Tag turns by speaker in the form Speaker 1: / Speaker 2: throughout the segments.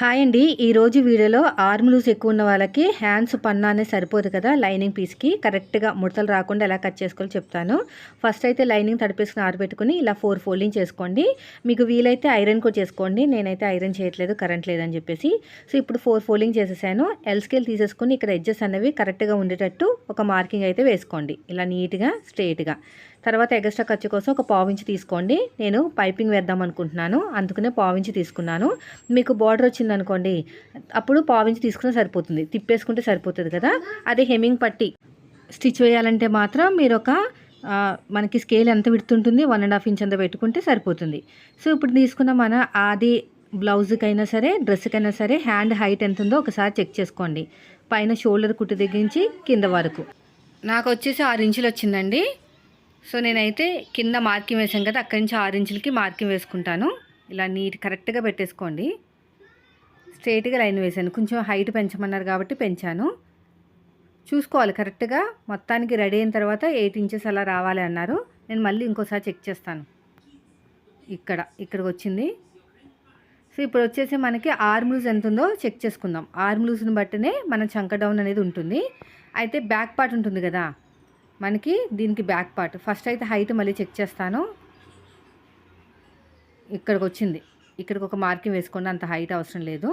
Speaker 1: Hi అండి. ఈరోజు వీడియోలో ఆర్మ్ లూజ్ ఎక్కువ ఉన్న వాళ్ళకి హ్యాండ్స్ పన్నా అనేది సరిపోదు కదా లైనింగ్ పీస్కి కరెక్ట్గా ముడతలు రాకుండా ఎలా కట్ చేసుకోవాలో చెప్తాను. ఫస్ట్ అయితే లైనింగ్ తడిపేసుకుని ఆరబెట్టుకుని ఇలా ఫోర్ ఫోల్డింగ్ చేసుకోండి. మీకు వీలైతే ఐరన్ కూడా చేసుకోండి. నేనైతే ఐరన్ చేయట్లేదు కరెంట్ లేదని చెప్పేసి. సో ఇప్పుడు ఫోర్ ఫోల్డింగ్ చేసేసాను. ఎల్ స్కేల్ తీసేసుకుని ఇక్కడ ఎడ్జెస్ అనేవి కరెక్ట్గా ఉండేటట్టు ఒక మార్కింగ్ అయితే వేసుకోండి. ఇలా నీట్గా స్ట్రేట్గా తర్వాత ఎగస్ట్రా ఖర్చు కోసం ఒక పావించి తీసుకోండి. నేను పైపింగ్ వేద్దాం అనుకుంటున్నాను. అందుకనే పావించి తీసుకున్నాను. మీకు బార్డర్ వచ్చిందనుకోండి అప్పుడు పావించి తీసుకున్నా సరిపోతుంది. తిప్పేసుకుంటే సరిపోతుంది కదా. అదే హెమ్మింగ్ పట్టి స్టిచ్ వేయాలంటే మాత్రం మీరు ఒక మనకి స్కేల్ ఎంత విడుతుంటుంది వన్ అండ్ హాఫ్ ఇంచ్ అంత పెట్టుకుంటే సరిపోతుంది. సో ఇప్పుడు తీసుకున్న మన ఆది బ్లౌజ్కైనా సరే డ్రెస్కైనా సరే హ్యాండ్ హైట్ ఎంత ఉందో ఒకసారి చెక్ చేసుకోండి. పైన షోల్డర్ కుట్టు దగ్గరించి కింద వరకు. నాకు వచ్చేసి ఆరు ఇంచులు వచ్చిందండి. సో నేనైతే కింద మార్కింగ్ వేసాను కదా అక్కడి నుంచి ఆరు ఇంచులకి మార్కింగ్ వేసుకుంటాను. ఇలా నీట్ కరెక్ట్గా పెట్టేసుకోండి. స్ట్రైట్గా లైన్ వేసాను కొంచెం హైట్ పెంచమన్నారు కాబట్టి పెంచాను. చూసుకోవాలి కరెక్ట్గా మొత్తానికి రెడీ అయిన తర్వాత ఎయిట్ ఇంచెస్ అలా రావాలి అన్నారు. నేను మళ్ళీ ఇంకోసారి చెక్ చేస్తాను. ఇక్కడ ఇక్కడికి వచ్చింది. సో ఇప్పుడు వచ్చేసి మనకి ఆర్మ్ లూజ్ ఎంత ఉందో చెక్ చేసుకుందాం. ఆర్మ్ లూజ్ని బట్టినే మన చంక డౌన్ అనేది ఉంటుంది. అయితే బ్యాక్ పార్ట్ ఉంటుంది కదా మనకి దీనికి బ్యాక్ పార్ట్ ఫస్ట్ అయితే హైట్ మళ్ళీ చెక్ చేస్తాను. ఇక్కడికి వచ్చింది. ఇక్కడికి ఒక మార్కింగ్ వేసుకోండి అంత హైట్ అవసరం లేదు.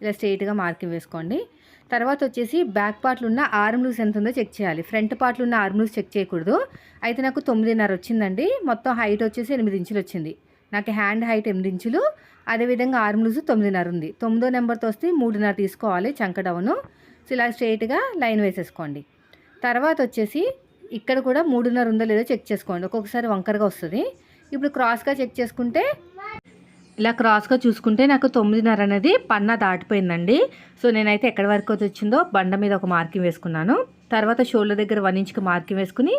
Speaker 1: ఇలా స్ట్రైట్గా మార్కింగ్ వేసుకోండి. తర్వాత వచ్చేసి బ్యాక్ పార్ట్లు ఉన్న ఆర్మ్ లూస్ ఎంత ఉందో చెక్ చేయాలి. ఫ్రంట్ పార్ట్లు ఉన్న ఆర్మ్ లూస్ చెక్ చేయకూడదు. అయితే నాకు తొమ్మిదిన్నర వచ్చిందండి. మొత్తం హైట్ వచ్చేసి ఎనిమిది ఇంచులు వచ్చింది. నాకు హ్యాండ్ హైట్ ఎనిమిది ఇంచులు. అదేవిధంగా ఆర్మ్ లూజు తొమ్మిదిన్నర ఉంది. తొమ్మిదో నెంబర్తో వస్తే మూడున్నర తీసుకోవాలి చంక డౌను సో ఇలా స్ట్రైట్గా లైన్ వేసేసుకోండి. తర్వాత వచ్చేసి ఇక్కడ కూడా మూడున్నర ఉందో లేదో చెక్ చేసుకోండి. ఒక్కొక్కసారి వంకరగా వస్తుంది. ఇప్పుడు క్రాస్గా చెక్ చేసుకుంటే ఇలా క్రాస్గా చూసుకుంటే నాకు తొమ్మిదిన్నర అనేది పన్నా దాటిపోయిందండి. సో నేనైతే ఎక్కడి వరకు వచ్చిందో బండ మీద ఒక మార్కింగ్ వేసుకున్నాను. తర్వాత షోల్డర్ దగ్గర వన్ ఇంచ్కి మార్కింగ్ వేసుకుని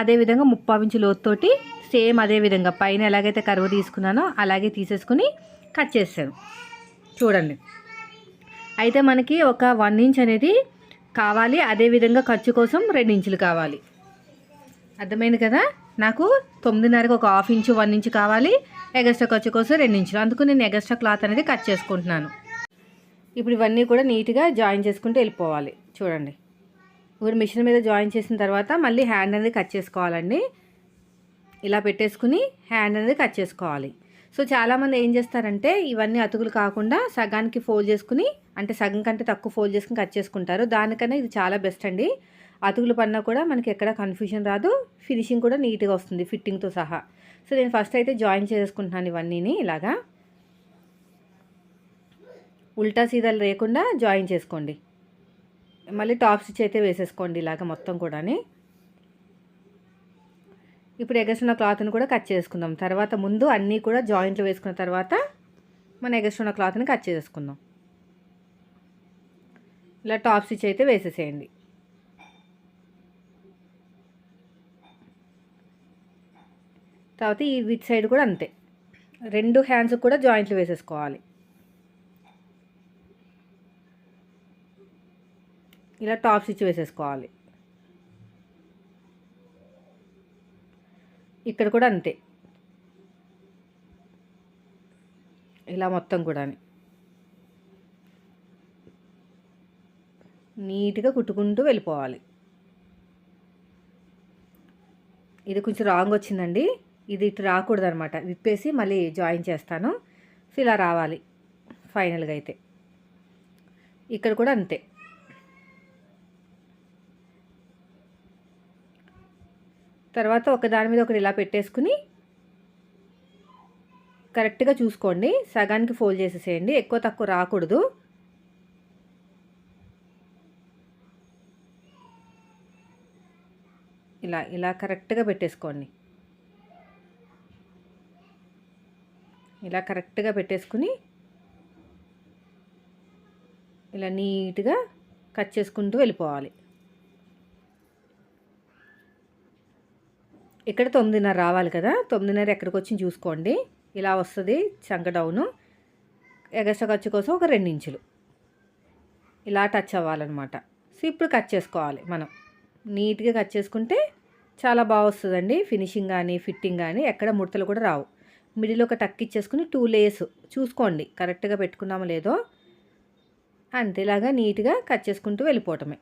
Speaker 1: అదేవిధంగా ముప్పావు ఇంచు లోతుతోటి సేమ్ అదే విధంగా పైన ఎలాగైతే కరువు తీసుకున్నానో అలాగే తీసేసుకుని కట్ చేస్తాను చూడండి. అయితే మనకి ఒక వన్ ఇంచ్ అనేది కావాలి. అదేవిధంగా ఖర్చు కోసం రెండు ఇంచులు కావాలి. అర్థమైంది కదా? నాకు తొమ్మిదిన్నరకు ఒక హాఫ్ ఇంచు వన్ ఇంచు కావాలి. ఎగస్ట్రా ఖర్చు కోసం రెండు ఇంచులు. అందుకు నేను ఎగస్ట్రా క్లాత్ అనేది కట్ చేసుకుంటున్నాను. ఇప్పుడు ఇవన్నీ కూడా నీట్గా జాయిన్ చేసుకుంటూ వెళ్ళిపోవాలి. చూడండి. ఇప్పుడు మిషన్ మీద జాయిన్ చేసిన తర్వాత మళ్ళీ హ్యాండ్ అనేది కట్ చేసుకోవాలండి. ఇలా పెట్టేసుకుని హ్యాండ్ అనేది కట్ చేసుకోవాలి. సో చాలామంది ఏం చేస్తారంటే ఇవన్నీ అతుకులు కాకుండా సగానికి ఫోల్డ్ చేసుకుని అంటే సగం కంటే తక్కువ ఫోల్డ్ చేసుకుని కట్ చేసుకుంటారు. దానికన్నా ఇది చాలా బెస్ట్ అండి. అతుకులు పడినా కూడా మనకి ఎక్కడ కన్ఫ్యూజన్ రాదు. ఫినిషింగ్ కూడా నీట్గా వస్తుంది ఫిట్టింగ్తో సహా. సో నేను ఫస్ట్ అయితే జాయిన్ చేసుకుంటున్నాను ఇవన్నీని ఇలాగా. ఉల్టా సీదాలు లేకుండా జాయిన్ చేసుకోండి. మళ్ళీ టాప్ స్టిచ్ అయితే వేసేసుకోండి ఇలాగ మొత్తం కూడాని. ఇప్పుడు ఎగసున్న క్లాత్ని కూడా కట్ చేసుకుందాం. తర్వాత ముందు అన్నీ కూడా జాయింట్లు వేసుకున్న తర్వాత మన ఎగసున్న క్లాత్ని కట్ చేసుకుందాం. ఇలా టాప్ స్టిచ్ అయితే వేసేసేయండి. తర్వాత ఈ విత్ సైడ్ కూడా అంతే. రెండు హ్యాండ్స్ కూడా జాయింట్లు వేసేసుకోవాలి. ఇలా టాప్ స్టిచ్ వేసేసుకోవాలి. ఇక్కడ కూడా అంతే. ఇలా మొత్తం కూడా నీట్గా కుట్టుకుంటూ వెళ్ళిపోవాలి. ఇది కొంచెం రాంగ్ వచ్చిందండి. ఇది ఇటు రాకూడదు అనమాట విప్పేసి మళ్ళీ జాయిన్ చేస్తాను. సో ఇలా రావాలి. ఫైనల్గా అయితే. ఇక్కడ కూడా అంతే. తర్వాత ఒక దాని మీద ఒకటి ఇలా పెట్టేసుకుని కరెక్ట్గా చూసుకోండి. సగానికి ఫోల్డ్ చేసేసేయండి. ఎక్కువ తక్కువ రాకూడదు. ఇలా ఇలా కరెక్ట్గా పెట్టేసుకోండి. ఇలా కరెక్ట్గా పెట్టేసుకుని ఇలా నీట్గా కట్ చేసుకుంటూ వెళ్ళిపోవాలి. ఇక్కడ తొమ్మిదిన్నర రావాలి కదా. తొమ్మిదిన్నర ఎక్కడికి వచ్చి చూసుకోండి. ఇలా వస్తుంది చంక డౌను. ఎగస్ట్రా ఖర్చు కోసం ఒక రెండు ఇంచులు. ఇలా టచ్ అవ్వాలన్నమాట. సో ఇప్పుడు కట్ చేసుకోవాలి మనం. నీట్గా కట్ చేసుకుంటే చాలా బాగా వస్తుందండి. ఫినిషింగ్ కానీ ఫిట్టింగ్ కానీ ఎక్కడ ముడతలు కూడా రావు. మిడిల్ ఒక టక్ ఇచ్చేసుకుని టూ లేయర్స్ చూసుకోండి. కరెక్ట్గా పెట్టుకున్నామో లేదో అంతే ఇలాగా నీట్గా కట్ చేసుకుంటూ వెళ్ళిపోవటమే.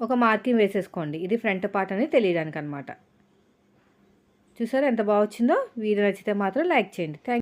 Speaker 1: ఒక మార్కింగ్ వేసేసుకోండి. ఇది ఫ్రంట్ పార్ట్ అని తెలియడానికి అనమాట చూసారా ఎంత బాగా వచ్చిందో వీడియో నచ్చితే మాత్రం లైక్ చేయండి. థ్యాంక్